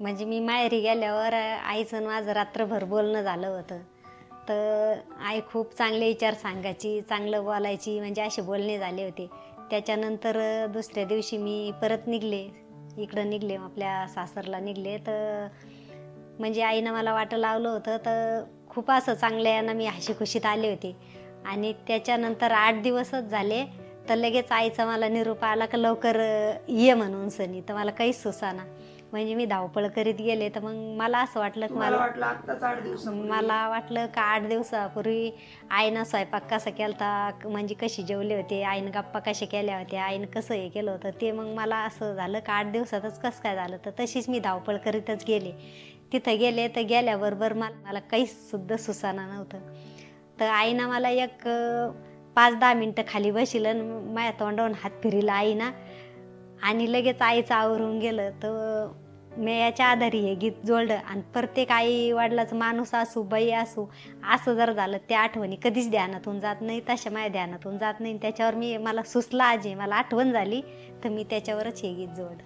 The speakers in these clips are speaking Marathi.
म्हणजे मी माहेरी गेल्यावर आईचं माझं रात्रभर बोलणं झालं होतं. तर आई खूप चांगले विचार सांगायची चांगलं बोलायची म्हणजे असे बोलणे झाले होते. त्याच्यानंतर दुसऱ्या दिवशी मी परत निघले. इकडं निघले आपल्या सासरला निघले. तर म्हणजे आईनं मला वाटं लावलं होतं तर खूप असं चांगल्या यानं मी हशी खुशीत आले होते. आणि त्याच्यानंतर आठ दिवसच झाले तर लगेच आईचा मला निरूप आला का लवकर ये म्हणून सनी तर मला काहीच सुसाना म्हणजे मी धावपळ करीत गेले तर मग मला असं वाटलं की मला वाटलं आत्ताच आठ दिवस मला वाटलं का आठ दिवसापूर्वी आईनं स्वयंपाक कसा केलता क- म्हणजे कशी जेवले होते आईनं गप्पा कशा केल्या होत्या आईनं कसं हे केलं होतं ते मग मला असं झालं का आठ दिवसातच कसं काय झालं तर तशीच मी धावपळ करीतच गेले. तिथं गेले तर गेल्याबरोबर मला मला काहीच सुद्धा सुसाना नव्हतं. तर आईनं मला एक पाच दहा मिनटं खाली बसिलं माझ्या तोंडावरून हात फिरिला आईना आणि लगेच आईचं आवरून गेलं तर मी याच्या आधारे हे गीत जोडलं. आणि प्रत्येक आई वडिलाचं माणूस असू बाई असू असं जर झालं त्या आठवणी कधीच ध्यानातून जात नाही तशा माझ्या ध्यानातून जात नाही. त्याच्यावर मी मला सुचला आजी मला आठवण झाली तर मी त्याच्यावरच हे गीत जोड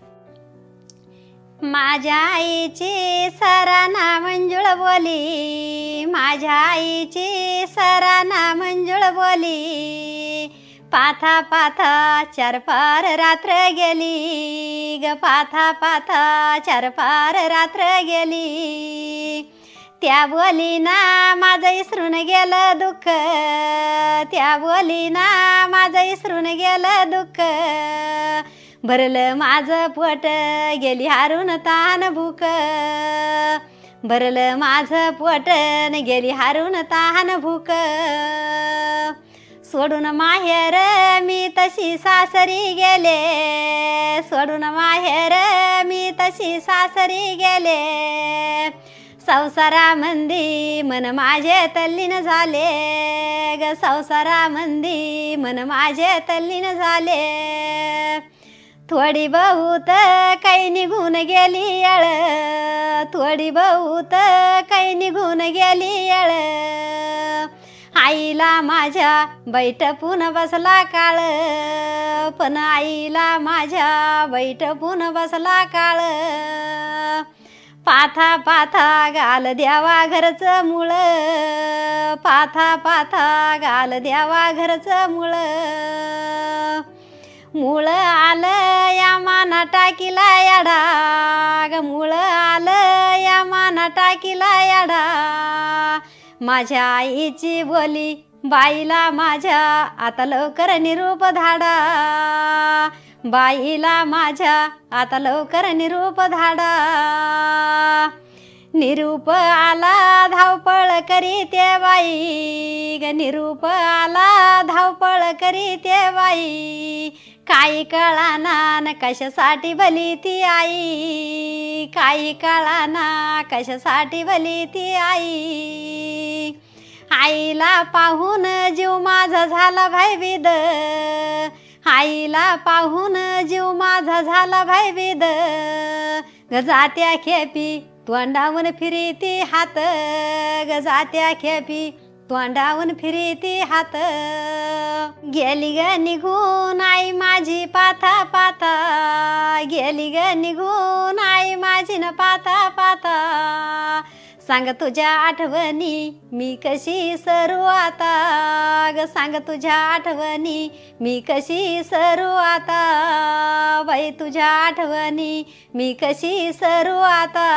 माझ्या आईची सराना मंजुळ बोली माझ्या आईची सराना मंजुळ बोली पाथा पाथा चार पार रात्र गेली. ग पाथा पाथा चार पार रात्र गेली. त्या बोलीना माझं इसरून गेलं दुःख. त्या बोलीना माझं इसरून गेलं दुःख. भरलं माझं पोट गेली हारून तान भूक. भरलं माझं पोट गेली हारून तान भूक. सोडून माहेर मी तशी सासरी गेले. सोडून माहेर मी तशी सासरी गेले. संसारामंदी मन माझे तल्लीन झाले. ग संसारामंदी मन माझे तल्लीन झाले. थोडी बहुत काही निघून गेली येळ थोडी बहुत काही निघून गेली येळ आईला माझ्या बैठपून बसला काळ. पण आईला माझ्या बैठपून बसला काळ. पाथा पाथा गाल द्यावा घरचं मुळ. पाथा पाथा गाल द्यावा घरचं मुळ. मुळ आलं या माना टाकीला याडा ग मुळ आलं या माना टाकीला याडा माझ्या आईची बोली बाईला माझ्या आता लवकर निरूप धाडा. बाईला माझ्या आता लवकर निरूप धाडा. निरूप आला धावपळ करी ते बाई. ग निरूप आला धावपळ करी ते बाई. काही कळाना न कशासाठी भली ती आई. काही कळाना कशासाठी भली ती आई. आईला पाहून जीव माझा झाला भयविद आईला पाहून जीव माझा झाला भयविद ग जात्या खेपी तोंडावून फिरते हात ग जात्या खेपी तोंडावून फिरते हात. गेली ग निघून आई माझी पाथा पाथा गेली ग निघून आई माझी न पाथा पाथा सांग तुझ्या आठवणी मी कशी सरू आता? ग सांग तुझ्या आठवणी मी कशी सरू आता? बाई तुझ्या आठवणी मी कशी सरू आता?